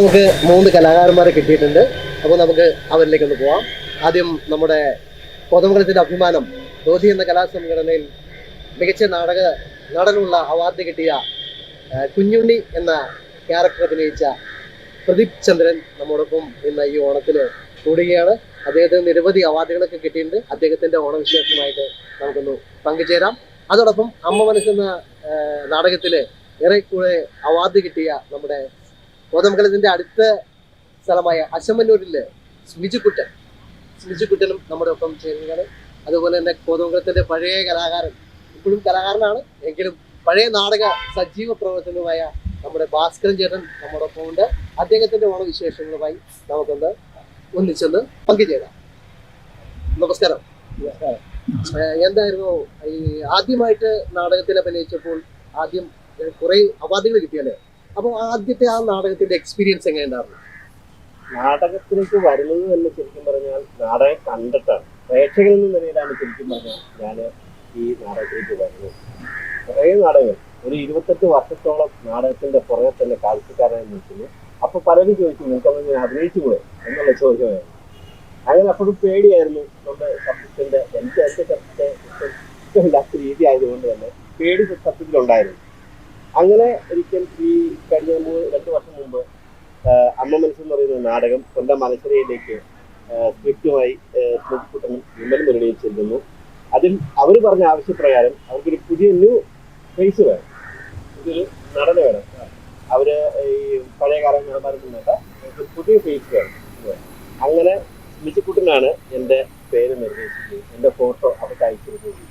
നമുക്ക് മൂന്ന് കലാകാരന്മാരെ കിട്ടിയിട്ടുണ്ട്. അപ്പോൾ നമുക്ക് അവരിലേക്ക് ഒന്ന് പോവാം. ആദ്യം നമ്മുടെ കോതമംഗലത്തിന്റെ അഭിമാനം ധോതി എന്ന കലാസംഘടനയിൽ മികച്ച നാടക നടനുള്ള അവാർഡ് കിട്ടിയ കുഞ്ഞുണ്ണി എന്ന ക്യാരക്ടർ അഭിനയിച്ച പ്രദീപ് ചന്ദ്രൻ നമ്മോടൊപ്പം ഇന്ന് ഈ ഓണത്തിന് കൂടുകയാണ്. അദ്ദേഹത്തിന് നിരവധി അവാർഡുകളൊക്കെ കിട്ടിയിട്ടുണ്ട്. അദ്ദേഹത്തിന്റെ ഓണവിശേഷമായിട്ട് നമുക്കൊന്ന് പങ്കുചേരാം. അതോടൊപ്പം അമ്മ മനസ്സെന്ന നാടകത്തിൽ ഏറെക്കുറെ അവാർഡ് കിട്ടിയ നമ്മുടെ കോതമംഗലത്തിന്റെ അടുത്ത സ്ഥലമായ അശമന്നൂരിലെ സ്മിജുക്കുട്ടൻ സ്മിജുക്കുട്ടനും നമ്മുടെ ഒപ്പം ചേരുകയാണ് അതുപോലെ തന്നെ കോതമംഗലത്തിന്റെ പഴയ കലാകാരൻ. ഇപ്പോഴും കലാകാരനാണ്. എങ്കിലും പഴയ നാടക സജീവ പ്രവർത്തനവുമായ നമ്മുടെ ഭാസ്കരൻ ചേട്ടൻ നമ്മുടെ ഒപ്പം ഉണ്ട്. അദ്ദേഹത്തിന്റെ ഓണവിശേഷങ്ങളുമായി നമുക്കൊന്ന് ഒന്നിച്ചൊന്ന് പങ്കുചേരാം. നമസ്കാരം. എന്തായിരുന്നു ഈ ആദ്യമായിട്ട് നാടകത്തിൽ അഭിനയിച്ചപ്പോൾ ആദ്യം കുറെ അവാർഡുകൾ കിട്ടിയല്ലേ? അപ്പോൾ ആദ്യത്തെ ആ നാടകത്തിന്റെ എക്സ്പീരിയൻസ് എങ്ങനെ ഉണ്ടായിരുന്നു? നാടകത്തിലേക്ക് വരുന്നത് തന്നെ ശരിക്കും പറഞ്ഞാൽ നാടകം കണ്ടിട്ടാണ്. പ്രേക്ഷകരിൽ നിന്ന് തന്നെയാണ് ശരിക്കും പറഞ്ഞാൽ ഞാൻ ഈ നാടകത്തിലേക്ക് വരുന്നത്. കുറേ നാടകങ്ങൾ. ഒരു ഇരുപത്തെട്ട് വർഷത്തോളം നാടകത്തിന്റെ പുറകെ തന്നെ കാഴ്ചക്കാരായി നിൽക്കുന്നു. അപ്പൊ പലരും ചോദിച്ചു നിങ്ങൾക്കൊന്നും ഞാൻ അഭിനയിച്ചു കൂടെ എന്നുള്ള ചോദ്യമായിരുന്നു. അങ്ങനെ അപ്പോഴും പേടിയായിരുന്നു. നമ്മുടെ സബ്ജക്റ്റിന്റെ എനിക്ക് എന്റെ സബ്ജക്റ്റ് ഇഷ്ടം ഇഷ്ടമില്ലാത്ത രീതി ആയതുകൊണ്ട് തന്നെ പേടി സബ്ജക്റ്റിലുണ്ടായിരുന്നു അങ്ങനെ ഒരിക്കൽ ഈ കഴിഞ്ഞ രണ്ട് വർഷം മുമ്പ് അമ്മ മനസ്സ് എന്ന് പറയുന്ന നാടകം കൊല്ലം മലശ്ശേരിയിലേക്ക് സ്ക്രിപ്റ്റുമായി സ്മൃതിക്കുട്ടനും വിമൽ മുരളിയും ചെല്ലുന്നു. അതിൽ അവർ പറഞ്ഞ ആവശ്യപ്രകാരം അവർക്കൊരു പുതിയ ന്യൂ ഫേസ് വേണം. പുതിയൊരു നടന വേണം. അവർ ഈ പഴയ കാലം വേണ്ട ഒരു പുതിയ ഫേസ് വേണം. അങ്ങനെ മിച്ചക്കൂട്ടനാണ് എന്റെ പേര് നിർദ്ദേശിച്ചത്. എന്റെ ഫോട്ടോ അവർക്ക് അയച്ചിരുന്നത്.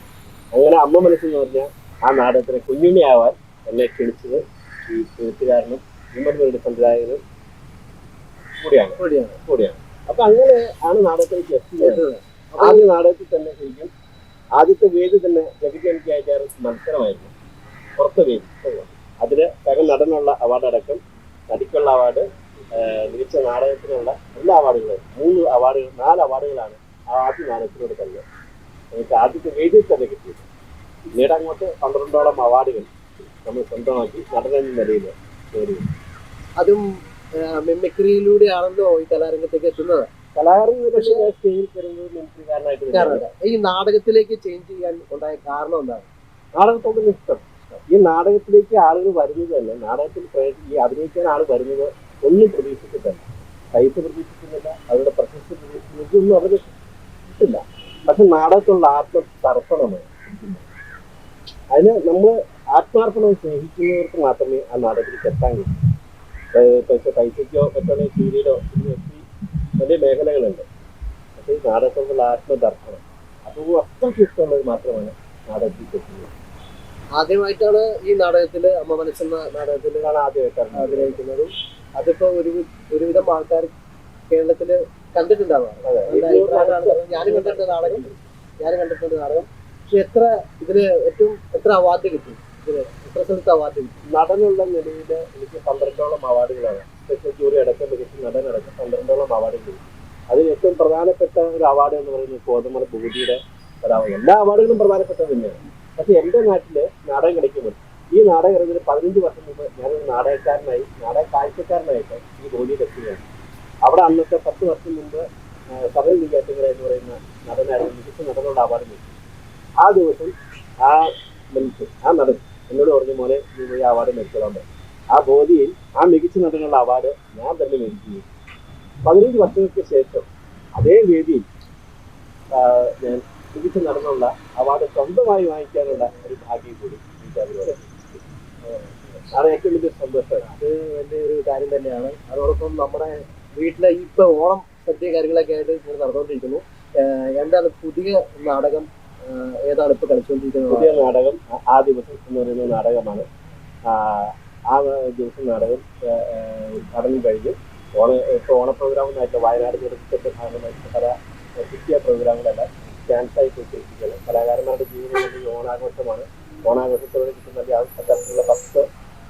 അങ്ങനെ അമ്മ മനസ്സെന്ന് പറഞ്ഞ ആ നാടകത്തിന് കുഞ്ഞുണ്ണിയാവാൻ എന്നെ ക്ഷണിച്ചത് ഈ എഴുത്തുകാരനും കാരണം മുരളി സംവിധായകനും കൂടിയാണ്. കൂടിയാണ്. കൂടിയാണ്. അപ്പൊ അങ്ങനെ ആണ് നാടകത്തിലേക്ക് എത്തിയത് ആദ്യ നാടകത്തിൽ തന്നെ ശരിക്കും ആദ്യത്തെ വേദി തന്നെ അയച്ചാറ് മത്സരമായിരുന്നു. പുറത്തെ വേദി. അതിന് സക നടനുള്ള അവാർഡ് അടക്കം നടിക്കുള്ള അവാർഡ് മികച്ച നാടകത്തിനുള്ള എല്ലാ അവാർഡുകളും മൂന്ന് അവാർഡുകൾ നാല് അവാർഡുകളാണ് ആ ആദ്യ നാടകത്തിനോട് തന്നെ. എനിക്ക് ആദ്യത്തെ വേദിയിൽ തന്നെ കിട്ടിയത്. പിന്നീട് അങ്ങോട്ട് പന്ത്രണ്ടോളം അവാർഡുകൾ നമ്മൾ സ്വന്തമാക്കി നടനെന്ന നിലയിൽ അതും മെമ്മിക്രിയിലൂടെയാണല്ലോ ഈ കലാരംഗത്തേക്ക് എത്തുന്നത്? ഈ നാടകത്തിലേക്ക് ചേഞ്ച് ചെയ്യാൻ ഉണ്ടായ കാരണം എന്താണ്? നാടകത്തോടുള്ള ഇഷ്ടം. ഈ നാടകത്തിലേക്ക് ആളുകൾ വരുന്നത് തന്നെ നാടകത്തിൽ ഈ അഭിനയിക്കാൻ ആൾ വരുന്നത് ഒന്നും പ്രതീക്ഷിച്ചിട്ടല്ല. പൈസ പ്രതീക്ഷിക്കുന്നില്ല അവരുടെ പ്രശസ്തി പ്രതീക്ഷിക്കുന്നില്ല ഇതൊന്നും അവർക്ക് കിട്ടില്ല പക്ഷെ നാടകത്തിലുള്ള ആത്മ തർപ്പണമാണ് അതിന് നമ്മൾ ആത്മാർപ്പണം സ്നേഹിക്കുന്നവർക്ക് മാത്രമേ ആ നാടകത്തിലേക്ക് എത്താൻ കഴിയൂ. പൈസയ്ക്കോ മറ്റുള്ള സീരിയലോ എത്തി വലിയ മേഖലകളുണ്ട്. പക്ഷേ ഈ നാടകത്തിലുള്ള ആത്മദർപ്പണം അപ്പോൾ അത്രയ്ക്ക് ഇഷ്ടമുള്ളത് മാത്രമാണ് നാടകത്തിൽ എത്തുന്നത് ആദ്യമായിട്ടാണ് ഈ നാടകത്തിൽ അമ്മ മനസ്സെന്ന നാടകത്തിലാണ് ആദ്യമായിട്ടാണ് അഭിനയിക്കുന്നതും. അതിപ്പോ ഒരു ഒരുവിധം ആൾക്കാർ കേരളത്തിൽ കണ്ടിട്ടുണ്ടാവാം. ഞാൻ ഞാനും കണ്ടിട്ടുണ്ട് നാടകം. ഞാനും കണ്ടിട്ടുണ്ട് നാടകം. പക്ഷെ എത്ര ഇതിന് ഏറ്റവും എത്ര അവാർഡ് കിട്ടി? അവാർഡ് നടനുള്ള നിലയിൽ എനിക്ക് പന്ത്രണ്ടോളം അവാർഡുകളാണ്. സ്പെഷ്യൽ ജൂറി അടക്കം മികച്ച നടനടക്കം പന്ത്രണ്ടോളം അവാർഡുകൾ. അതിൽ ഏറ്റവും പ്രധാനപ്പെട്ട ഒരു അവാർഡ് എന്ന് പറയുന്നത് കോതമല ഭൂതിയുടെ ഒരു എല്ലാ അവാർഡുകളും പ്രധാനപ്പെട്ടത് തന്നെയാണ്. പക്ഷെ എന്റെ നാട്ടിൽ നാടകം കളിക്കുമ്പോൾ ഈ നാടകം ഇറങ്ങിയത് പതിനഞ്ച് വർഷം മുമ്പ് ഞാനൊരു നാടകക്കാരനായി നാടക കാഴ്ചക്കാരനായിട്ട് ഈ ബോഡിയിൽ എത്തുകയാണ്. അവിടെ അന്നത്തെ പത്ത് വർഷം മുമ്പ് സബൽ നെയ്യാറ്റുകര എന്ന് പറയുന്ന നടനായിരുന്നു മികച്ച നടനോട് അവാർഡ് നേടി ആ ദിവസം ആ മനുഷ്യൻ ആ നടൻ എന്നോട് പറഞ്ഞു പോലെ നീ പോയി അവാർഡ് പറഞ്ഞു ആ ബോധിയിൽ ആ മികച്ച നടനുള്ള അവാർഡ് ഞാൻ തന്നെ മേടിക്കുകയും പതിനഞ്ച് വർഷങ്ങൾക്ക് ശേഷം അതേ വേദിയിൽ ഞാൻ മികച്ച നടനുള്ള അവാർഡ് സ്വന്തമായി വാങ്ങിക്കാനുള്ള ഒരു ഭാഗ്യം കൂടി. അതാണ് ഏറ്റവും വലിയ സന്തോഷം. അത് വലിയ ഒരു കാര്യം തന്നെയാണ്. അതോടൊപ്പം നമ്മുടെ വീട്ടിലെ ഇപ്പൊ ഓണം സദ്യ കാര്യങ്ങളൊക്കെ ആയിട്ട് നടന്നുകൊണ്ടിരിക്കുന്നു. എന്താണ് പുതിയ നാടകം ഏതാണ് ഇപ്പൊ കളിച്ചുകൊണ്ടിരിക്കുന്നത്? പുതിയ നാടകം ആ- ദിവസം എന്ന് പറയുന്ന നാടകമാണ്. ആ, ദിവസം നാടകം ഉദ്ഘാടനം കഴിഞ്ഞു ഓണ ഇപ്പോൾ ഓണ പ്രോഗ്രാമെന്നായിട്ട് വയനാട് ദുരന്തത്തിന്റെ ഭാഗമായിട്ട് പല കിട്ടിയ പ്രോഗ്രാമുകളെല്ലാം ക്യാൻസായി പോയിട്ടിരിക്കുകയാണ് കലാകാരന്മാരുടെ ജീവിതം ഓണാഘോഷമാണ്. ഓണാഘോഷത്തോടെ കിട്ടുന്ന തരത്തിലുള്ള പത്ത്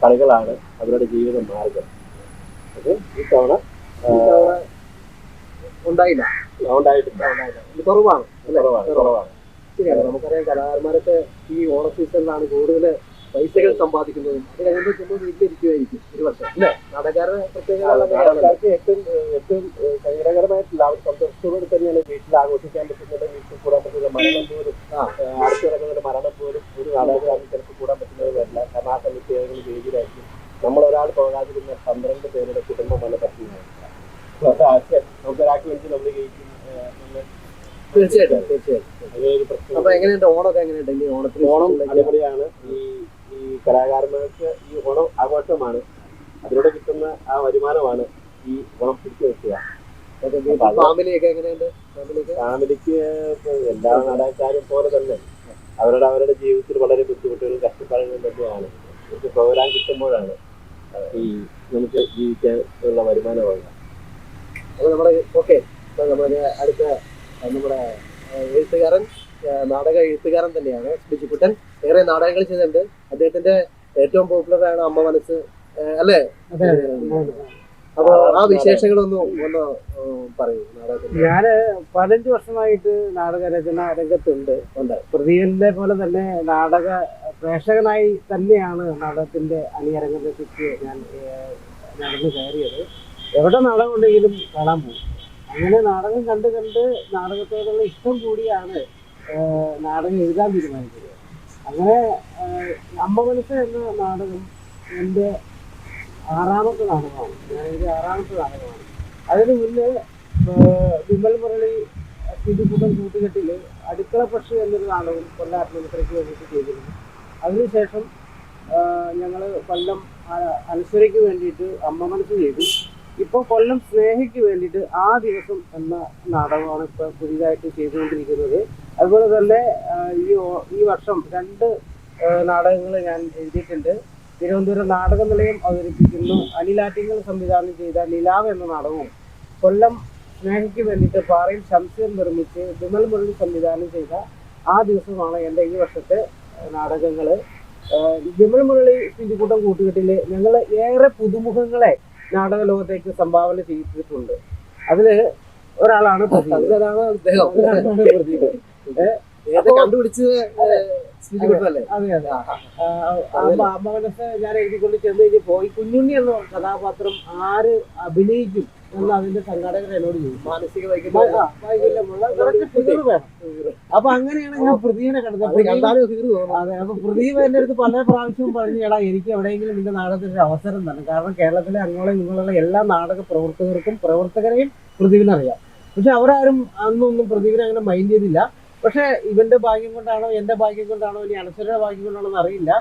കളികളാണ് അവരുടെ ജീവിത മാർഗം. അത് ഈ തവണ ഉണ്ടായില്ല. ഉണ്ടായിട്ടില്ല. ഉണ്ടായില്ല കുറവാണ്. കുറവാണ് കുറവാണ്. ശരിയാണ്. നമുക്കറിയാം കലാകാരന്മാരൊക്കെ ഈ ഓണ സീസണിലാണ് കൂടുതൽ പൈസകൾ സമ്പാദിക്കുന്നത്. അത് കഴിയുമ്പോൾ ചുമ്മാ വീട്ടിലിരിക്കുമായിരിക്കും ഒരു വർഷം. അല്ലേ? നാടകാരുടെ പ്രത്യേകത ഏറ്റവും ഏറ്റവും സങ്കടകരമായിട്ടുള്ള അവർ സന്തോഷത്തോട് തന്നെയാണ് വീട്ടിൽ ആഘോഷിക്കാൻ പറ്റുന്നത്. വീട്ടിൽ കൂടാൻ പറ്റുന്ന മരണം പോലും അടുത്തിറങ്ങുന്ന അടുത്ത് മരണം പോലും ഒരു നാടകം ചിലപ്പോൾ കൂടാൻ പറ്റുന്നത് വരില്ല കാരണം ആ സമയത്ത് ഏതെങ്കിലും വേദിയിലായിരിക്കും. നമ്മൾ ഒരാൾ പോകാതിരുന്ന പന്ത്രണ്ട് പേരുടെ കുടുംബം വല്ല നമുക്ക് ഒരാൾക്ക് വേണ്ടി നമ്മൾ നമ്മൾ തീർച്ചയായിട്ടും തീർച്ചയായിട്ടും. അപ്പൊ എങ്ങനെയുണ്ട് ഓണമൊക്കെ എങ്ങനെയുണ്ട്? ഓണത്തിന് ഓണം അടിപൊളിയാണ്. ഈ ഈ കലാകാരന്മാർക്ക് ഈ ഓണം ആഘോഷമാണ്. അതിലൂടെ കിട്ടുന്ന ആ വരുമാനമാണ് ഈ ഓണം പിടിച്ചു വെക്കുക ഫാമിലിയൊക്കെ എങ്ങനെയുണ്ട്? ഫാമിലിക്ക് എല്ലാ നാടകക്കാരും പോലെ തന്നെ. അവരുടെ അവരുടെ ജീവിതത്തിൽ വളരെ ബുദ്ധിമുട്ടുകളും കഷ്ടപ്പാടുകളും തന്നെയാണ്. നമുക്ക് പ്രോഗ്രാം കിട്ടുമ്പോഴാണ് ഈ നമുക്ക് ജീവിക്കാൻ ഉള്ള വരുമാനമാണ് അപ്പൊ നമ്മുടെ ഓക്കെ. നമ്മുടെ അടുത്ത നമ്മുടെ എഴുത്തുകാരൻ നാടക എഴുത്തുകാരൻ തന്നെയാണ് ബിജുക്കുട്ടൻ ഏറെ നാടകങ്ങൾ ചെയ്തിട്ടുണ്ട്. അദ്ദേഹത്തിന്റെ ഏറ്റവും പോപ്പുലർ ആണ് അമ്മ മനസ്സ് അല്ലേ? അപ്പൊ ആ വിശേഷങ്ങളൊന്നും ഒന്ന് പറയൂ നാടകത്തിൽ. ഞാൻ പതിനഞ്ച് വർഷമായിട്ട് നാടക രചന രംഗത്തുണ്ട്. ഉണ്ട്. പോലെ തന്നെ നാടക പ്രേക്ഷകനായി തന്നെയാണ് നാടകത്തിന്റെ അണിയരങ്ങത്തേക്ക് ഞാൻ നടന്നു കയറിയത്. എവിടെ നാടകം ഉണ്ടെങ്കിലും കാണാൻ പോകും. അങ്ങനെ നാടകം കണ്ട് കണ്ട് നാടകത്തോടുള്ള ഇഷ്ടം കൂടിയാണ് നാടകം എഴുതാൻ തീരുമാനിച്ചത്. അങ്ങനെ അമ്മ മനസ്സ് എന്ന നാടകം എന്റെ ആറാമത്തെ നാടകമാണ്. ഞാൻ എന്റെ ആറാമത്തെ നാടകമാണ്. അതിന് മുന്നേ വിമൽ മുരളി തിരുപ്പുറം കൂട്ടുകെട്ടിൽ അടുക്കള പക്ഷി എന്നൊരു നാടകം കൊല്ലം ആത്മഹത്യക്ക് വേണ്ടിയിട്ട് ചെയ്തിരുന്നു. അതിനുശേഷം ഞങ്ങൾ കൊല്ലം അനുസരിക്ക് വേണ്ടിയിട്ട് അമ്മ മനസ്സ് ചെയ്തു. ഇപ്പോൾ കൊല്ലം സ്നേഹയ്ക്ക് വേണ്ടിയിട്ട് ആ ദിവസം എന്ന നാടകമാണ് ഇപ്പോൾ പുതിയതായിട്ട് ചെയ്തുകൊണ്ടിരിക്കുന്നത്. അതുപോലെ തന്നെ ഈ ഈ വർഷം രണ്ട് നാടകങ്ങൾ ഞാൻ എഴുതിയിട്ടുണ്ട്. തിരുവനന്തപുരം നാടക നിലയം അവതരിപ്പിക്കുന്നു. അനിലാറ്റിങ്ങൾ സംവിധാനം ചെയ്ത നിലാവ് എന്ന നാടകവും കൊല്ലം സ്നേഹയ്ക്ക് വേണ്ടിയിട്ട് പാറയിൽ ശംസീർ നിർമ്മിച്ച് വിമൽ മുരളി സംവിധാനം ചെയ്ത ആ ദിവസമാണ് എന്റെ ഈ വർഷത്തെ നാടകങ്ങൾ വിമൽ മുരളി സ്ഥിതികൂട്ടം കൂട്ടുകെട്ടിൽ ഞങ്ങൾ ഏറെ പുതുമുഖങ്ങളെ നാടക ലോകത്തേക്ക് സംഭാവന ചെയ്തിട്ടുണ്ട്. അതിൽ ഒരാളാണ് അതാണ് അദ്ദേഹം. പ്രദീപ്. ഞാൻ എഴുതിക്കൊണ്ട് ചെന്ന് കഴിഞ്ഞ് പോയി. കുഞ്ഞുണ്ണി എന്ന കഥാപാത്രം ആര് അഭിനയിക്കും എന്ന് അതിന്റെ സംഘാടകർ എന്നോട് ചോദിച്ചു. മാനസിക വൈകല്യമുള്ള വേണം. അപ്പൊ അങ്ങനെയാണ് ഞാൻ പ്രദീപിനെ കണ്ടത്. അത് അപ്പൊ പ്രദീപ് എന്റെ അടുത്ത് പല പ്രാവശ്യവും പറഞ്ഞു എടാ എനിക്ക് എവിടെയെങ്കിലും നിന്റെ നാടകത്തിന് ഒരു അവസരം തന്നെ കാരണം കേരളത്തിലെ അങ്ങോളം നിങ്ങളുള്ള എല്ലാ നാടക പ്രവർത്തകർക്കും പ്രവർത്തകരെയും പ്രതിവിനറിയാം അറിയാം പക്ഷെ അവരാരും അന്നൊന്നും പ്രദീപിനെ അങ്ങനെ മൈൻഡ് ചെയ്തില്ല. പക്ഷെ ഇവന്റെ ഭാഗ്യം കൊണ്ടാണോ എന്റെ ഭാഗ്യം കൊണ്ടാണോ ഇനി അനശ്വരയുടെ ഭാഗ്യം കൊണ്ടാണോ എന്ന് അറിയില്ല.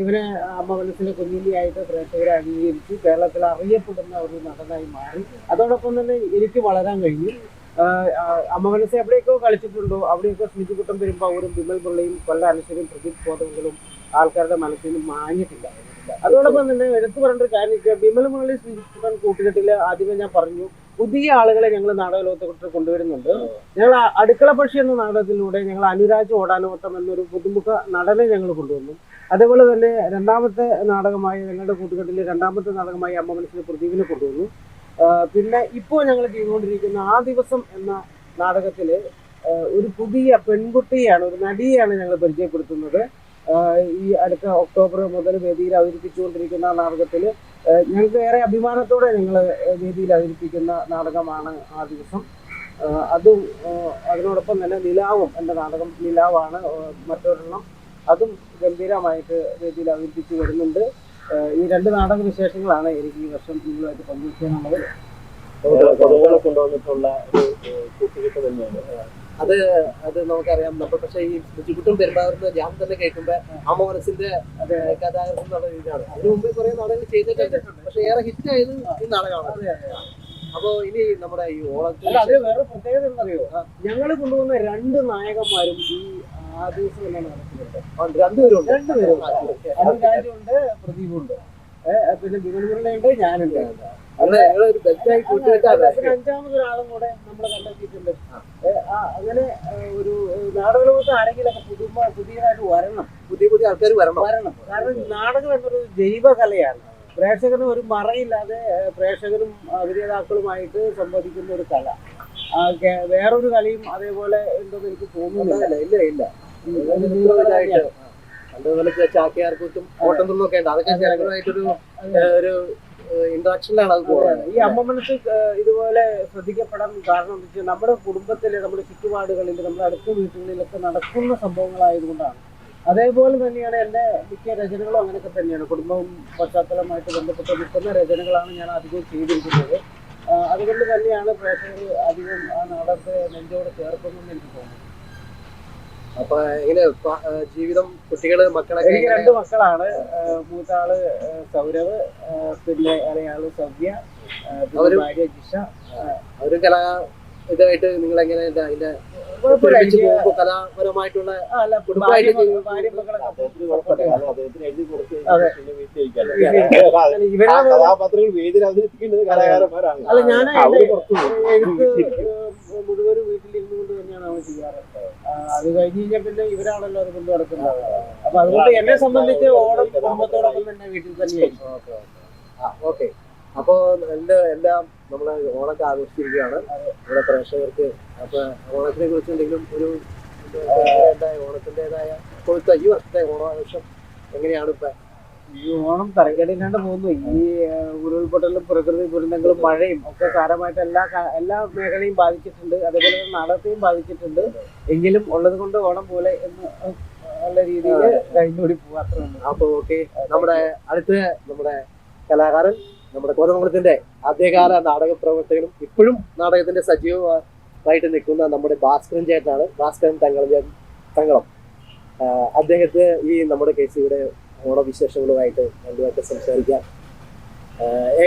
ഇവന് അമ്മ മനസ്സിലെ കുഞ്ഞിലിയായിട്ട് പ്രേക്ഷകരെ അംഗീകരിച്ചു. കേരളത്തിൽ അറിയപ്പെടുന്ന ഒരു നടനായി മാറി. അതോടൊപ്പം തന്നെ എനിക്ക് വളരാൻ കഴിഞ്ഞു. അമ്മ മനസ്സ് എവിടെയൊക്കെ കളിച്ചിട്ടുണ്ടോ? അവിടെയൊക്കെ സ്മിതികുട്ടം പെരുമ്പാവൂരും വിമൽ പിള്ളയും കൊല്ല അനുസരും പ്രദീപ് കോതകളും ആൾക്കാരുടെ മനസ്സിൽ നിന്ന് മാഞ്ഞിട്ടില്ല. അതോടൊപ്പം തന്നെ എടുത്തു പറഞ്ഞ ഒരു കാര്യം വിമൽ മുരളി സ്മിതികുട്ടൻ കൂട്ടുകെട്ടിൽ ആദ്യമേ ഞാൻ പറഞ്ഞു പുതിയ ആളുകളെ ഞങ്ങൾ നാടക ലോകത്തെ കൊണ്ടുവരുന്നുണ്ട് ഞങ്ങൾ അടുക്കള പക്ഷി എന്ന നാടകത്തിലൂടെ ഞങ്ങൾ അനുരാജ് ഓടാനോട്ടം എന്നൊരു പുതുമുഖ നടനെ ഞങ്ങൾ കൊണ്ടുവന്നു. അതേപോലെ തന്നെ രണ്ടാമത്തെ നാടകമായി ഞങ്ങളുടെ കൂട്ടുകെട്ടിലെ രണ്ടാമത്തെ നാടകമായി അമ്മ മനസ്സിലെ പ്രദീപിനെ കൊണ്ടുവന്നു. പിന്നെ ഇപ്പോൾ ഞങ്ങൾ ചെയ്തുകൊണ്ടിരിക്കുന്ന ആ ദിവസം എന്ന നാടകത്തിൽ ഒരു പുതിയ പെൺകുട്ടിയാണ് ഒരു നടിയെയാണ് ഞങ്ങൾ പരിചയപ്പെടുത്തുന്നത്. ഈ അടുത്ത ഒക്ടോബർ മുതൽ വേദിയിൽ അവതരിപ്പിച്ചുകൊണ്ടിരിക്കുന്ന നാടകത്തിൽ ഞങ്ങൾക്ക് ഏറെ അഭിമാനത്തോടെ ഞങ്ങൾ വേദിയിൽ അവതരിപ്പിക്കുന്ന നാടകമാണ് ആ ദിവസം. അതും അതിനോടൊപ്പം തന്നെ നിലാവും എന്റെ നാടകം നിലാവാണ് മറ്റൊരെണ്ണം. അതും ഗംഭീരമായിട്ട് വേദിയിൽ അവതരിപ്പിച്ച് വരുന്നുണ്ട്. ഈ രണ്ട് നാടക വിശേഷങ്ങളാണ് എനിക്ക് ഈ വർഷം നിങ്ങളുമായിട്ട് പങ്കുവയ്ക്കാനുള്ളത് കൊണ്ടുവന്നിട്ടുള്ള ഒരു കൂട്ടുകെട്ട് തന്നെയാണ്. അത് അത് നമുക്കറിയാം. നമ്മൾ പക്ഷെ ഈ ബുദ്ധിമുട്ടും പെരുമാറുന്ന ഞാൻ തന്നെ കേൾക്കുമ്പോ ആ മോനസിന്റെ. കഥാകൃതം എന്നുള്ള രീതിയാണ്. അതിനു മുമ്പേ കുറെ നാടകങ്ങൾ ചെയ്തിട്ടുണ്ട്. പക്ഷെ ഏറെ ഹിറ്റ് ആയത് ഈ നാടകമാണ്. അപ്പോ ഇനി നമ്മുടെ ഈ ഓളത്തിൽ അത് വേറെ പ്രത്യേകത എന്തറിയോ ഞങ്ങൾ കൊണ്ടുവന്ന രണ്ട് നായകന്മാരും ഈ ആ ദിവസം തന്നെ ഉണ്ട്. രണ്ടുപേരും രണ്ടുപേരും. അനുരാജുണ്ട് പ്രദീപുണ്ട്. പിന്നെ ബിമൽമുരളുണ്ട് ഞാനുണ്ട്. അങ്ങനെ ഞങ്ങൾ ഒരു ബെൽറ്റായി കൂട്ടുകെട്ടാണ് പിന്നെ അഞ്ചാമതൊരാളും കൂടെ നമ്മൾ കണ്ടെത്തിയിട്ടുണ്ട്. അങ്ങനെ ഒരു നാടകലോകത്ത് ആരെങ്കിലൊക്കെ പുതുമ പുതിയതായിട്ട് വരണം. പുതിയ പുതിയ ആൾക്കാർ വരണം. വരണം. കാരണം നാടകം എന്നൊരു ജൈവകലയാണ് പ്രേക്ഷകന് ഒരു മറയില്ലാതെ പ്രേക്ഷകരും അഭിനേതാക്കളുമായിട്ട് സംവദിക്കുന്ന ഒരു കല. വേറൊരു കലയും അതേപോലെ ഉണ്ടെന്ന് എനിക്ക് തോന്നുന്നില്ല. ഇല്ല ഇല്ല അതേപോലെ ഒരു ജൈവകല തന്നെയാണ്. അതുപോലെ ച- ചാക്യാർകൂത്തും ഓട്ടം തുള്ളും ഒക്കെ ഉണ്ട്. അതൊക്കെ ജനങ്ങളുമായിട്ടൊരു ഒരു ഇന്ററാക്ഷനിലാണ് അത് പോകുന്നത് ഈ അമ്മ മനസ്സ് ഇതുപോലെ ശ്രദ്ധിക്കപ്പെടാൻ കാരണം എന്താ വെച്ചാൽ നമ്മുടെ കുടുംബത്തിലെ നമ്മുടെ ചുറ്റുപാടുകളിൽ നമ്മുടെ അടുത്ത വീട്ടുകളിലൊക്കെ നടക്കുന്ന സംഭവങ്ങളായതുകൊണ്ടാണ്. അതേപോലെ തന്നെയാണ് എന്റെ മിക്ക രചനകളും അങ്ങനെയൊക്കെ തന്നെയാണ്. കുടുംബവും പശ്ചാത്തലമായിട്ട് ബന്ധപ്പെട്ട് നിൽക്കുന്ന രചനകളാണ് ഞാൻ അധികം ചെയ്തിരിക്കുന്നത്. അതുകൊണ്ട് തന്നെയാണ് പ്രേക്ഷകർ അധികം ആ നാടകത്തെ നെഞ്ചോട് ചേർക്കുന്നതെന്ന് എനിക്ക് തോന്നുന്നു അപ്പൊ എങ്ങനെ ജീവിതം കുട്ടികൾ മക്കളൊക്കെ എനിക്ക് രണ്ട് മക്കളാണ്. മൂത്താൾ മൂത്ത ആൾ സൗരവ് പിന്നെ ഇളയാൾ സവ്യ അവർ ഭാര്യ ജിഷ. അവരും കലാ ഇതായിട്ട് നിങ്ങൾ എങ്ങനെ അതിന്റെ കലാപരമായിട്ടുള്ള കഥാപാത്രങ്ങൾ വേദിയിൽ കലാകാരന്മാരാണ്. അവർ പുറത്തു മുഴുവൻ വീട്ടിലിരുന്നു കൊണ്ട് തന്നെയാണ് അവൻ ചെയ്യാറ്. അത് കഴിഞ്ഞ് കഴിഞ്ഞാൽ പിന്നെ ഇവരാണല്ലോ അത് കൊണ്ടു നടക്കുന്നത്. അപ്പൊ അതുകൊണ്ട് എന്നെ സംബന്ധിച്ച് ഓണം കുടുംബത്തോടൊപ്പം തന്നെ വീട്ടിൽ തന്നെയായിരിക്കും. ഓക്കെ അപ്പോ എന്റെ എല്ലാം നമ്മൾ ഓണൊക്കെ ആഘോഷിച്ചിരിക്കുകയാണ്. നമ്മുടെ പ്രേക്ഷകർക്ക് അപ്പൊ ഓണത്തിനെ കുറിച്ച് എന്തെങ്കിലും ഒരു ഇപ്പോഴത്തെ ഈ വർഷത്തെ ഓണാഘോഷം എങ്ങനെയാണ് ഇപ്പൊ ഈ ഓണം തരക്കേടില്ലാണ്ട് പോകുന്നു. ഈ ഉരുൾപൊട്ടലും പ്രകൃതി ദുരന്തങ്ങളും മഴയും ഒക്കെ സാരമായിട്ട് എല്ലാ എല്ലാ മേഖലയും ബാധിച്ചിട്ടുണ്ട്. അതേപോലെ തന്നെ നാടകത്തെയും ബാധിച്ചിട്ടുണ്ട്. എങ്കിലും ഉള്ളത് കൊണ്ട് ഓണം പോലെ എന്ന് ഉള്ള രീതിയിൽ കഴിഞ്ഞുകൂടി പോകാത്ര അപ്പൊ ഓക്കെ. നമ്മുടെ അടുത്ത നമ്മുടെ കലാകാരൻ നമ്മുടെ കോതമംഗലത്തിന്റെ ആദ്യകാല നാടക പ്രവർത്തകനും ഇപ്പോഴും നാടകത്തിന്റെ സജീവമായിട്ട് നിൽക്കുന്ന നമ്മുടെ ഭാസ്കരൻ ചേട്ടനാണ്. ഭാസ്കരൻ തങ്കളം ചേട്ടൻ തങ്കളം അദ്ദേഹത്തെ ഈ നമ്മുടെ കെ സിയുടെ ഓണവിശേഷങ്ങളുമായിട്ട് രണ്ടുമായിട്ട് സംസാരിക്കാം.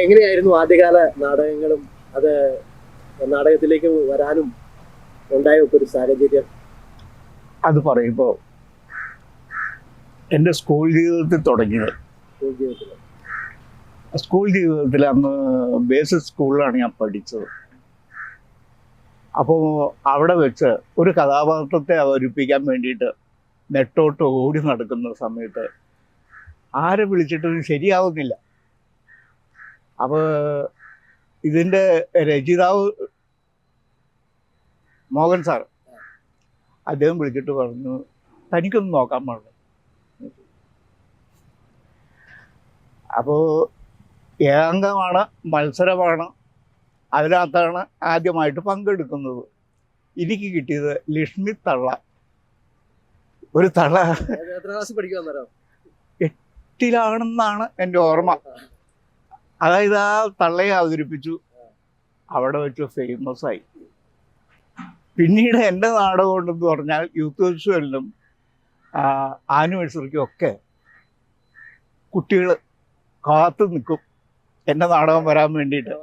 എങ്ങനെയായിരുന്നു ആദ്യകാല നാടകങ്ങളും അത് നാടകത്തിലേക്ക് വരാനും ഉണ്ടായ ഒരു സാഹചര്യം? അത് പറയുമ്പോൾ എന്റെ സ്കൂൾ ജീവിതത്തിൽ തുടങ്ങിയത്. സ്കൂൾ ജീവിതത്തിൽ സ്കൂൾ ജീവിതത്തിൽ അന്ന് ബേസിക് സ്കൂളിലാണ് ഞാൻ പഠിച്ചത്. അപ്പോൾ അവിടെ വെച്ച് ഒരു കഥാപാത്രത്തെ അവതരിപ്പിക്കാൻ വേണ്ടിയിട്ട് നെട്ടോട്ട് ഓടി നടക്കുന്ന സമയത്ത് ആരെ വിളിച്ചിട്ടൊന്നും ശരിയാവുന്നില്ല. അപ്പോൾ ഇതിന്റെ രചിതാവ് മോഹൻ സാർ അദ്ദേഹം വിളിച്ചിട്ട് പറഞ്ഞു തനിക്കൊന്ന് നോക്കാൻ പാടില്ല. അപ്പോൾ ഏകാംഗമാണ് മത്സരമാണ്. അതിനകത്താണ് ആദ്യമായിട്ട് പങ്കെടുക്കുന്നത്. എനിക്ക് കിട്ടിയത് ലക്ഷ്മി തള്ള. ഒരു തള്ള. എത്ര ക്ലാസ് പഠിക്കാൻ എട്ടിലാണെന്നാണ് എന്റെ ഓർമ്മ. അതായത് ആ തള്ളയെ അവതരിപ്പിച്ചു. അവിടെ വെച്ച് ഫേമസ് ആയി. പിന്നീട് എന്റെ നാടകം ഉണ്ടെന്ന് പറഞ്ഞാൽ യൂത്ത് ഫെസ്റ്റിവലിനും ആനിവേഴ്സറിക്കും ഒക്കെ കുട്ടികൾ കാത്തു നിൽക്കും. എന്റെ നാടകം വരാൻ വേണ്ടിയിട്ട്.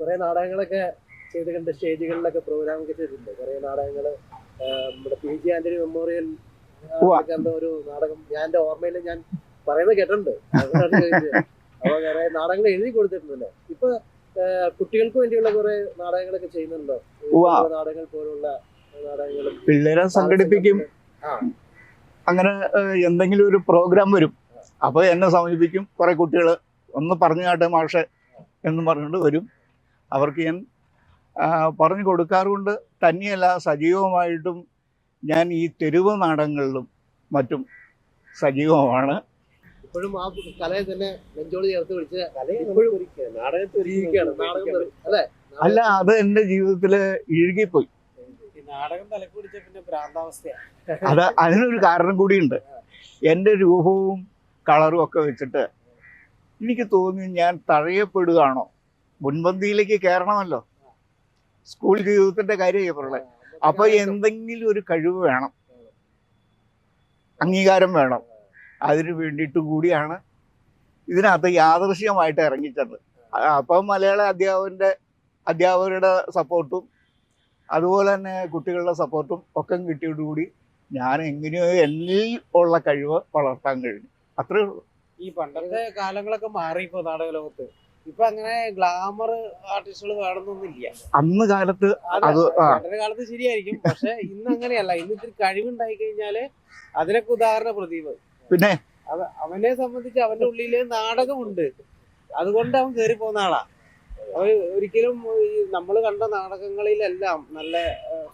കുറേ നാടകങ്ങളൊക്കെ ചെയ്ത് കണ്ട സ്റ്റേജുകളിലൊക്കെ പ്രോഗ്രാം ഒക്കെ ചെയ്തിട്ടുണ്ട്. കുറേ നാടകങ്ങൾ നമ്മുടെ പി ജി ആന്റണി മെമ്മോറിയൽ ഒരു നാടകം ഞാൻ എന്റെ ഓർമ്മയിൽ ഞാൻ പറയുന്നത് കേട്ടിട്ടുണ്ട്. അപ്പൊ കുറെ നാടകങ്ങൾ എഴുതി കൊടുത്തിട്ടുണ്ടല്ലോ. ഇപ്പൊ കുട്ടികൾക്ക് വേണ്ടിയുള്ള കുറെ നാടകങ്ങളൊക്കെ ചെയ്യുന്നുണ്ടോ. നാടകങ്ങൾ പോലുള്ള നാടകങ്ങളും പിള്ളേരെ സംഘടിപ്പിക്കും. അങ്ങനെ എന്തെങ്കിലും ഒരു പ്രോഗ്രാം വരും. അപ്പൊ എന്നെ സമീപിക്കും കുറെ കുട്ടികൾ ഒന്ന് പറഞ്ഞു കാട്ടെ മാഷെ എന്ന് പറഞ്ഞുകൊണ്ട് വരും. അവർക്ക് ഞാൻ പറഞ്ഞു കൊടുക്കാറുണ്ട്. തന്നെയല്ല സജീവമായിട്ടും ഞാൻ ഈ തെരുവ് നാടകങ്ങളിലും മറ്റും സജീവമാണ്. ഇപ്പോഴും ആ കലയെ തന്നെ നെഞ്ചോട് ചേർത്ത് പിടിച്ച് അല്ല? അത് എന്റെ ജീവിതത്തിൽ ഇഴുകിപ്പോയി. ഈ നാടകം പിന്നെ ഭ്രാന്താവസ്ഥയാണ് അത് അതിനൊരു കാരണം കൂടിയുണ്ട്. എന്റെ രൂപവും കളറും ഒക്കെ വെച്ചിട്ട് എനിക്ക് തോന്നി ഞാൻ തഴയപ്പെടുകയാണോ? മുൻപന്തിയിലേക്ക് കയറണമല്ലോ. സ്കൂൾ ജീവിതത്തിന്റെ കാര്യമായി പറയുന്നത് അപ്പൊ എന്തെങ്കിലും ഒരു കഴിവ് വേണം. അംഗീകാരം വേണം. അതിനു വേണ്ടിയിട്ട് കൂടിയാണ് ഇതിനകത്ത് യാദൃശ്യമായിട്ട് ഇറങ്ങിച്ചത്. അപ്പം മലയാള അധ്യാപകന്റെ അധ്യാപകരുടെ സപ്പോർട്ടും അതുപോലെ തന്നെ കുട്ടികളുടെ സപ്പോർട്ടും ഒക്കെ കിട്ടിയോടുകൂടി ഞാൻ എങ്ങനെയോ എല്ലാം ഉള്ള കഴിവ് വളർത്താൻ കഴിഞ്ഞു. അത്രേ ഉള്ളൂ. ഈ പണ്ടത്തെ കാലങ്ങളൊക്കെ മാറി ഇപ്പൊ നാടക ലോകത്ത് ഇപ്പൊ അങ്ങനെ ഗ്ലാമർ ആർട്ടിസ്റ്റുകൾ വേണമെന്നൊന്നുമില്ല. അന്ന് കാലത്ത് അത്. ചേട്ടന്റെ കാലത്ത് ശരിയായിരിക്കും. പക്ഷെ ഇന്ന് അങ്ങനെയല്ല. ഇന്ന് ഇത്തിരി കഴിവുണ്ടായി കഴിഞ്ഞാൽ അതിനൊക്കെ ഉദാഹരണ പ്രദീപ്. പിന്നെ? അവനെ സംബന്ധിച്ച് അവന്റെ ഉള്ളിൽ നാടകമുണ്ട്. അതുകൊണ്ട് അവൻ കേറി പോകുന്ന ആളാ. അവൻ ഒരിക്കലും നമ്മൾ കണ്ട നാടകങ്ങളിലെല്ലാം നല്ല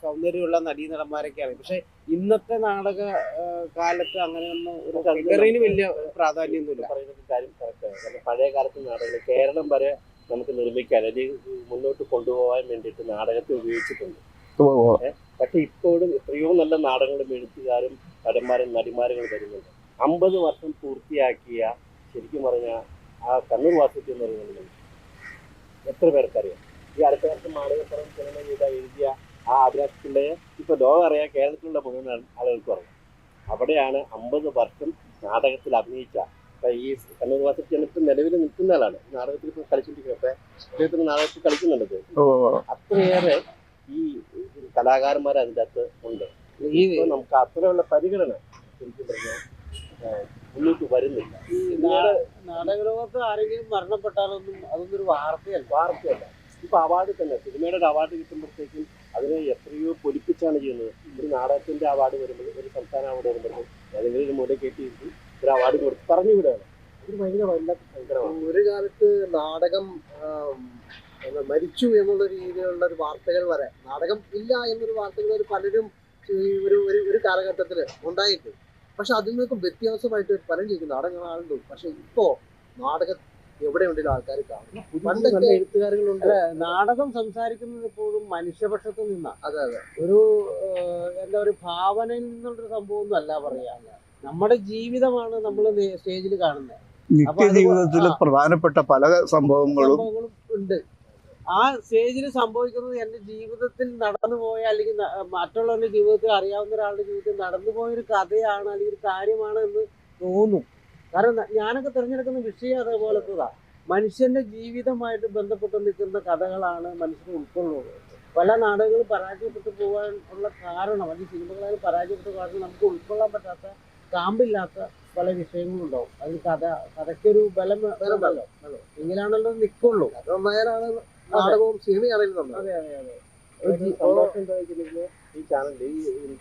സൗന്ദര്യമുള്ള നടീ നടന്മാരൊക്കെയാണ് പക്ഷെ ഇന്നത്തെ നാടക കാലത്ത് അങ്ങനെയൊന്നും ഒരു ഫിഗറിന് വലിയ പ്രാധാന്യമൊന്നുമില്ല. പറയുന്നത് കാര്യം കറക്റ്റാണ് പഴയ കാലത്ത് നാടകങ്ങൾ കേരളം വരെ നമുക്ക് നിർമ്മിക്കാൻ അല്ലെങ്കിൽ മുന്നോട്ട് കൊണ്ടുപോകാൻ വേണ്ടിയിട്ട് നാടകത്തെ ഉപയോഗിച്ചിട്ടുണ്ട്. പക്ഷെ ഇപ്പോഴും എത്രയോ നല്ല നാടകങ്ങളും എഴുത്തുകാരും നടന്മാരും നടിമാരും വരുന്നുണ്ട്. അമ്പത് വർഷം പൂർത്തിയാക്കിയ ശരിക്കും പറഞ്ഞാൽ ആ കണ്ണൂർ വാസത്തി എന്ന് പറയുന്നത്. എത്ര പേർക്കറിയാം? ഈ അടുത്ത വർഷം മാളികപ്പുറം സിനിമ ചെയ്ത എഴുതിയ ആ ആദിവാസികളുടെ ഇപ്പൊ ലോകം അറിയാൻ കേരളത്തിലുള്ള മുഴുവൻ ആളുകൾക്ക് അറിയാം. അവിടെയാണ് അമ്പത് വർഷം നാടകത്തിൽ അഭിനയിച്ച ഇപ്പൊ ഈ കണ്ണൂർ വാസ ഇപ്പം നിലവിൽ നിൽക്കുന്ന ആളാണ്. നാടകത്തിൽ ഇപ്പൊ കളിച്ചിട്ടിരിക്കുന്നത് അദ്ദേഹത്തിന് നാടകത്തിൽ കളിക്കുന്നുണ്ട് അത്രയേറെ ഈ കലാകാരന്മാർ അതിന്റെ അകത്ത് ഉണ്ട്. ഈ ഇപ്പൊ നമുക്ക് അത്രയുള്ള പരിഗണന ശരിക്കും പറഞ്ഞാൽ മുന്നോട്ട് വരുന്നില്ല. ഈ നാടകലോകത്ത് ആരെങ്കിലും മരണപ്പെട്ടാലൊന്നും അതൊന്നും ഒരു വാർത്തയല്ല. വാർത്തയല്ല. ഇപ്പൊ അവാർഡ് തന്നെ സിനിമയുടെ ഒരു അവാർഡ് കിട്ടുമ്പോഴത്തേക്കും അതിനെ എത്രയോ പൊലിപ്പിച്ചാണ് ചെയ്യുന്നത്. ഒരു നാടകത്തിന്റെ അവാർഡ് വരുമ്പോൾ ഒരു സംസ്ഥാന അവാർഡ് വരുമ്പോൾ ഏതെങ്കിലും ഒരു മൂല കെട്ടി ഒരു അവാർഡ് കൊടുത്ത് പറഞ്ഞു വിടുകയാണ്. ഇത് ഭയങ്കര സങ്കടമാണ്. ഒരു കാലത്ത് നാടകം മരിച്ചു എന്നുള്ള രീതിയിലുള്ള ഒരു വാർത്തകൾ വരെ നാടകം ഇല്ല എന്നൊരു വാർത്തകൾ ഒരു പലരും ഒരു ഒരു ഒരു കാലഘട്ടത്തിൽ ഉണ്ടായിട്ട് പക്ഷെ അതിൽ നിന്നൊക്കെ വ്യത്യാസമായിട്ട് പലരും ചോദിക്കും നാടകം ആളുണ്ട് പക്ഷെ ഇപ്പോ നാടകം എവിടെ ഉണ്ടെങ്കിലും ആൾക്കാർ കാണും പണ്ടൊക്കെ എഴുത്തുകാരുകളുണ്ട്. നാടകം സംസാരിക്കുന്നത് എപ്പോഴും മനുഷ്യപക്ഷത്ത് നിന്നാണ് അതെ അതെ. ഒരു എന്താ പറയുക ഭാവനയിൽ നിന്നുള്ളൊരു സംഭവം ഒന്നും അല്ല. പറയാ നമ്മുടെ ജീവിതമാണ് നമ്മൾ സ്റ്റേജിൽ കാണുന്നത് നിത്യജീവിതത്തിൽ ജീവിതത്തിൽ പ്രധാനപ്പെട്ട പല സംഭവങ്ങളും ഉണ്ട്. ആ സ്റ്റേജിൽ സംഭവിക്കുന്നത് എന്റെ ജീവിതത്തിൽ നടന്നു പോയ അല്ലെങ്കിൽ മറ്റുള്ളവരുടെ ജീവിതത്തിൽ അറിയാവുന്ന ഒരാളുടെ ജീവിതത്തിൽ നടന്നു പോയ ഒരു കഥയാണ് അല്ലെങ്കിൽ ഒരു കാര്യമാണ് എന്ന് തോന്നും. കാരണം ഞാനൊക്കെ തിരഞ്ഞെടുക്കുന്ന വിഷയം അതേപോലത്തതാ. മനുഷ്യന്റെ ജീവിതമായിട്ട് ബന്ധപ്പെട്ട് നിൽക്കുന്ന കഥകളാണ് മനുഷ്യർ ഉൾക്കൊള്ളുന്നത്. പല നാടകങ്ങളും പരാജയപ്പെട്ടു പോകാൻ ഉള്ള കാരണം അല്ലെങ്കിൽ സിനിമകളായാലും പരാജയപ്പെട്ടു കാരണം നമുക്ക് ഉൾക്കൊള്ളാൻ പറ്റാത്ത കാമ്പില്ലാത്ത പല വിഷയങ്ങളും ഉണ്ടാവും. അതിന് കഥ കഥയ്ക്കൊരു ബലം വേണമല്ലോ എങ്കിലാണല്ലോ നിൽക്കുള്ളൂ. നാടകവും സിനിമയാണെങ്കിലും അതെ അതെ അതെ. ഈ ചാനലിൽ ഈ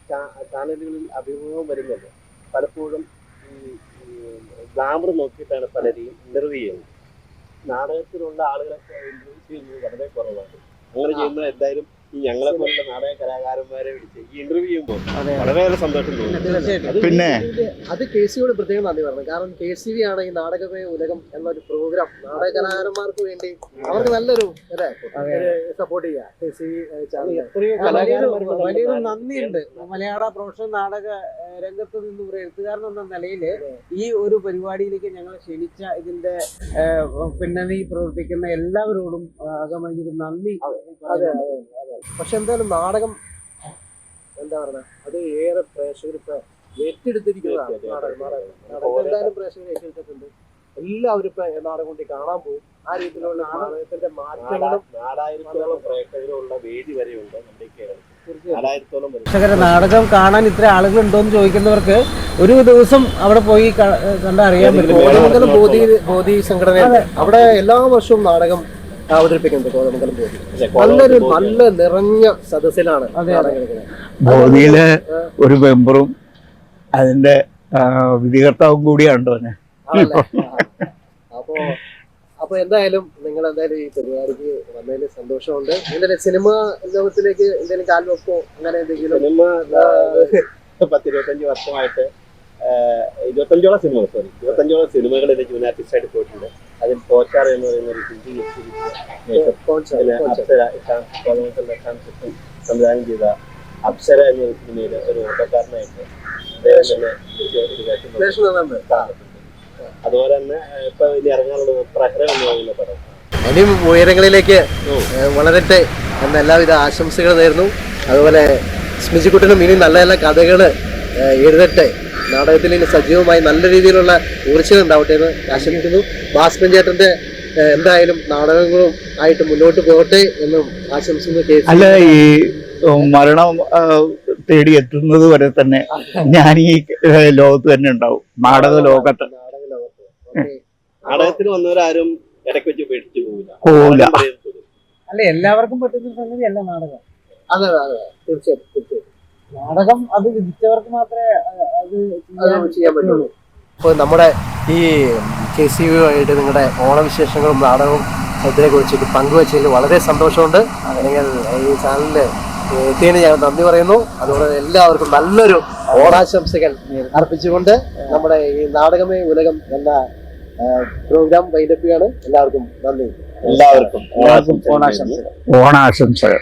ചാനലുകളിൽ അഭിമുഖം വരുന്നുണ്ട് പലപ്പോഴും ഗ്ലാമർ നോക്കിയിട്ടാണ് പലരെയും ഇന്റർവ്യൂ ചെയ്യുന്നത്. നാടകത്തിലുള്ള ആളുകളൊക്കെ ഇന്റർവ്യൂ ചെയ്യുന്നത് വളരെ കുറവാണ്. അങ്ങനെ ചെയ്യുമ്പോൾ എന്തായാലും ഈ ഞങ്ങളെ പോലുള്ള നാടക കലാകാരന്മാരെ വിളിച്ച് ഈ ഇന്റർവ്യൂ ചെയ്യുമ്പോൾ വളരെയേറെ സന്തോഷം തോന്നുന്നു പിന്നെ? അത് കെ സി യോട് പ്രത്യേകം നന്ദി പറഞ്ഞു. കാരണം കെ സി വി ആണ് ഈ നാടകമേ ഉലകം എന്നൊരു പ്രോഗ്രാം നാടക കലാകാരന്മാർക്ക് വേണ്ടി അവർക്ക് നല്ലൊരു സപ്പോർട്ട് ചെയ്യാം കെ സി വി വലിയൊരു നന്ദിയുണ്ട്. മലയാള പ്രൊഫഷണൽ നാടക രംഗത്ത് നിന്ന് ഒരു എഴുത്തുകാരൻ എന്ന നിലയിൽ ഈ ഒരു പരിപാടിയിലേക്ക് ഞങ്ങളെ ക്ഷണിച്ച ഇതിന്റെ പിന്നണി പ്രവർത്തിക്കുന്ന എല്ലാവരോടും അകമഴിഞ്ഞൊരു നന്ദി. അതെ അതെ. പക്ഷെ എന്തായാലും നാടകം എന്താ പറയുക അത് ഏറെ പ്രേക്ഷകർ ഇപ്പൊ ഏറ്റെടുത്തിരിക്കുന്നതാണ് നാടകം നാടകം. എന്തായാലും പ്രേക്ഷകർ ഏറ്റെടുത്തിട്ടുണ്ട്. എല്ലാവരും ഇപ്പൊ നാടകം കൊണ്ട് കാണാൻ പോകും ആ രീതിയിലുള്ള നാടകത്തിന്റെ മാറ്റങ്ങളും നാലായിരത്തോളം പ്രേക്ഷകരുള്ള വേദി വരെയുണ്ട് നമ്മുടെ കേരളത്തിൽ. പ്രേക്ഷകരെ നാടകം കാണാൻ ഇത്ര ആളുകൾ ഉണ്ടോ എന്ന് ചോദിക്കുന്നവർക്ക് ഒരു ദിവസം അവിടെ പോയി കണ്ടറിയാൻ പറ്റും. ബോധി ബോധി സംഘടന അവിടെ എല്ലാ വർഷവും നാടകം അവതരിപ്പിക്കുന്നുണ്ട് കോതമംഗലം ബോധി നല്ലൊരു നല്ല നിറഞ്ഞ സദസ്സിലാണ് ബോധിയിലെ ഒരു മെമ്പറും അതിന്റെ വിധികർത്താവും കൂടിയാണ് തന്നെ. അപ്പോ അപ്പൊ എന്തായാലും നിങ്ങൾ എന്തായാലും ഈ പരിപാടിക്ക് വന്നതിൽ സന്തോഷമുണ്ട്. എന്തായാലും സിനിമ ലോകത്തിലേക്ക് എന്തെങ്കിലും കാൽവെപ്പോ അങ്ങനെ എന്തെങ്കിലും? സിനിമ പത്തിരുപത്തഞ്ച് വർഷമായിട്ട് ഇരുപത്തഞ്ചോളം സിനിമകൾ സോറി ഇരുപത്തഞ്ചോളം സിനിമകൾ എനിക്ക് ആർട്ടിസ്റ്റായിട്ട് പോയിട്ടുണ്ട്. അതിൽ പോച്ചാർ എന്ന് പറയുന്ന ഒരു ഹിന്ദി അപ്സര സംവിധാനം ചെയ്ത അപ്സര എന്ന സിനിമയിൽ ഒരു ഓട്ടക്കാരനായിട്ട് ഒരു. കാണുന്നുണ്ട്. അതുപോലെ തന്നെ ഇപ്പൊ ഇനി ഇറങ്ങാനുള്ള പ്രഹരം എന്ന് പറയുന്ന പടം. ഇനിയും ഉയരങ്ങളിലേക്ക് വളരട്ടെ എന്ന എല്ലാവിധ ആശംസകൾ നേരുന്നു. അതുപോലെ സ്മിജിക്കുട്ടനും ഇനി നല്ല നല്ല കഥകൾ എഴുതട്ടെ. നാടകത്തിൽ ഇനി സജീവമായി നല്ല രീതിയിലുള്ള ഊർജം ഉണ്ടാവട്ടെ എന്ന് ആശംസിക്കുന്നു. ഭാസ്കരൻ ചേട്ടന്റെ എന്തായാലും നാടകങ്ങളും ആയിട്ട് മുന്നോട്ട് പോകട്ടെ എന്നും ആശംസിക്കുന്നു അല്ല ഈ മരണം തേടി എത്തുന്നത് വരെ തന്നെ ഞാൻ ഈ ലോകത്ത് തന്നെ ഉണ്ടാവും. നാടക ലോകത്ത്. നാടകത്തിൽ നാടകത്തിന് വന്നവരാരും ഇടയ്ക്ക് വെച്ച് പേടിച്ചു പോകില്ല പോവില്ല. അല്ല എല്ലാവർക്കും പറ്റുന്ന സംഗതി അല്ല നാടകം. അതെ അതെ അതെ. തീർച്ചയായിട്ടും തീർച്ചയായിട്ടും. നാടകം അത് വിധിച്ചവർക്ക് മാത്രമേ അത് ചെയ്യാൻ ചെയ്യാൻ പറ്റുള്ളൂ. അപ്പോൾ നമ്മുടെ ഈ കെ സി യു ആയിട്ട് നിങ്ങളുടെ ഓണവിശേഷങ്ങളും നാടകവും ഇതിനെ കുറിച്ചിട്ട് പങ്കുവച്ചതിൽ വളരെ സന്തോഷമുണ്ട്. നിങ്ങൾ ഈ ചാനലിൽ എത്തിയതിന് ഞാൻ നന്ദി പറയുന്നു. അതുപോലെ എല്ലാവർക്കും നല്ലൊരു ഓണാശംസകൾ അർപ്പിച്ചുകൊണ്ട് നമ്മുടെ ഈ നാടകമേ ഉലകം എന്ന പ്രോഗ്രാം വൈകിട്ടാണ് എല്ലാവർക്കും നന്ദി. എല്ലാവർക്കും എല്ലാവർക്കും ഓണാശംസകൾ. ഓണാശംസകൾ.